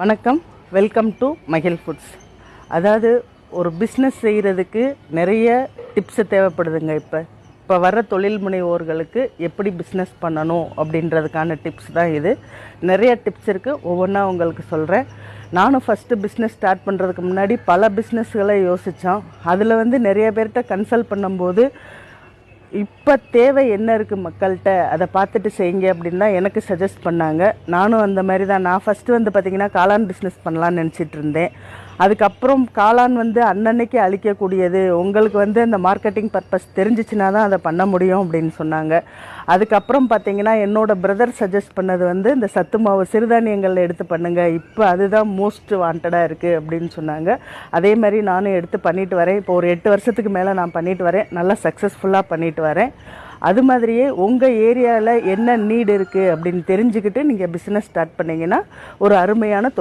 வணக்கம். Welcome to மகில் foods அதாவது ஒரு பிஸ்னஸ் செய்கிறதுக்கு நிறைய டிப்ஸு தேவைப்படுதுங்க இப்போ. இப்போ வர தொழில் முனைவோர்களுக்கு எப்படி பிஸ்னஸ் பண்ணணும் அப்படின்றதுக்கான டிப்ஸ் தான் இது. நிறைய டிப்ஸ் இருக்குது ஒவ்வொன்றா உங்களுக்கு சொல்கிறேன் நானும் ஃபஸ்ட்டு பிஸ்னஸ் ஸ்டார்ட் பண்ணுறதுக்கு முன்னாடி பல பிஸ்னஸ்களை யோசித்தோம் அதில் வந்து நிறைய பேர்கிட்ட கன்சல்ட் பண்ணும்போது இப்போ தேவை என்ன இருக்குது மக்கள்கிட்ட? அதை பார்த்துட்டு செய்யுங்க அப்படின்னு தான் எனக்கு சஜஸ்ட் பண்ணாங்க. நானும் அந்த மாதிரி தான். நான் ஃபஸ்ட்டு வந்து பார்த்திங்கன்னா காளான் பிஸ்னஸ் பண்ணலான்னு நினச்சிட்டு இருந்தேன். அதுக்கப்புறம் காளான் வந்து அன்னன்னைக்கு அழிக்கக்கூடியது உங்களுக்கு வந்து அந்த மார்க்கெட்டிங் பர்பஸ் தெரிஞ்சிச்சுனா தான் அதை பண்ண முடியும் அப்படின்னு சொன்னாங்க. அதுக்கப்புறம் பார்த்தீங்கன்னா என்னோட பிரதர் சஜஸ்ட் பண்ணது வந்து இந்த சத்து மாவு சிறுதானியங்கள் எடுத்து பண்ணுங்கள் இப்போ அதுதான் மோஸ்ட் வாண்டடாக இருக்குது அப்படின்னு சொன்னாங்க. அதே மாதிரி நானும் எடுத்து பண்ணிட்டு வரேன். இப்போ ஒரு எட்டு வருஷத்துக்கு மேலே நான் பண்ணிட்டு வரேன். நல்லா சக்ஸஸ்ஃபுல்லாக பண்ணிட்டு வரேன். அது மாதிரியே உங்கள் ஏரியாவில் என்ன நீடு இருக்குது அப்படின்னு தெரிஞ்சுக்கிட்டு நீங்கள் பிஸ்னஸ் ஸ்டார்ட் பண்ணிங்கன்னா ஒரு அருமையான